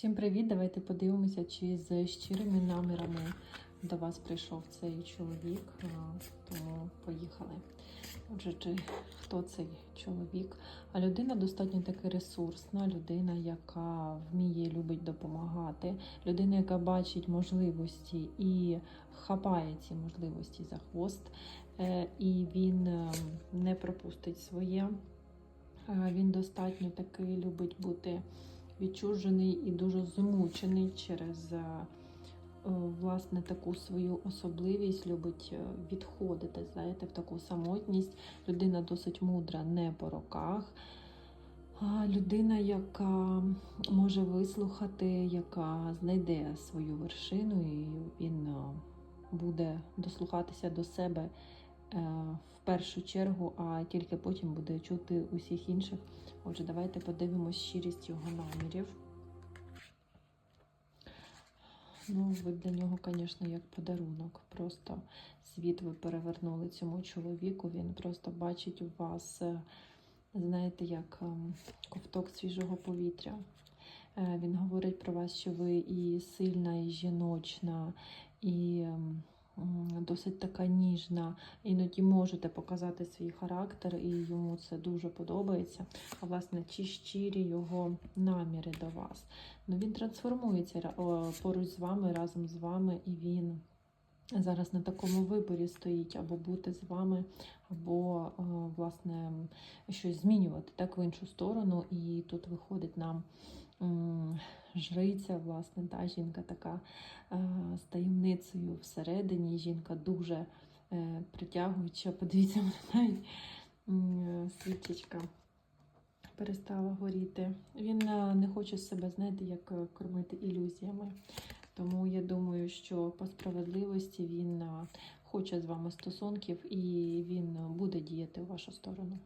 Всім привіт! Давайте подивимося, чи з щирими намірами до вас прийшов цей чоловік. Тому поїхали. Отже, чи хто цей чоловік? А людина достатньо таки ресурсна, людина, яка вміє, любить допомагати, людина, яка бачить можливості і хапає ці можливості за хвост, Е, і він е, не пропустить своє. Е, Він достатньо таки любить бути відчужений і дуже змучений через е, е, власне таку свою особливість, любить е, відходити, знаєте, в таку самотність. Людина досить мудра, не по роках. Людина, яка може вислухати, яка знайде свою вершину, і він буде дослухатися до себе в першу чергу, а тільки потім буде чути усіх інших. Отже, давайте подивимось щирість його намірів. Ну, ви для нього, звісно, як подарунок. Просто світ ви перевернули цьому чоловіку. Він просто бачить у вас, е, знаєте, як ем, ковток свіжого повітря. Е, Він говорить про вас, що ви і сильна, і жіночна, і ем, досить така ніжна. Іноді можете показати свій характер, і йому це дуже подобається. А власне, чи щирі його наміри до вас. Ну, він трансформується поруч з вами, разом з вами, і він зараз на такому виборі стоїть або бути з вами, або е, власне щось змінювати так в іншу сторону. І тут виходить нам жриця, власне, та жінка така е, з таємницею всередині. Жінка дуже е, притягуюча. Подивіться, навіть свічечка перестала горіти. Він не хоче себе, знаєте, як кормити ілюзіями. Тому я думаю, що по справедливості він е, хоче з вами стосунків і він е, буде діяти в вашу сторону.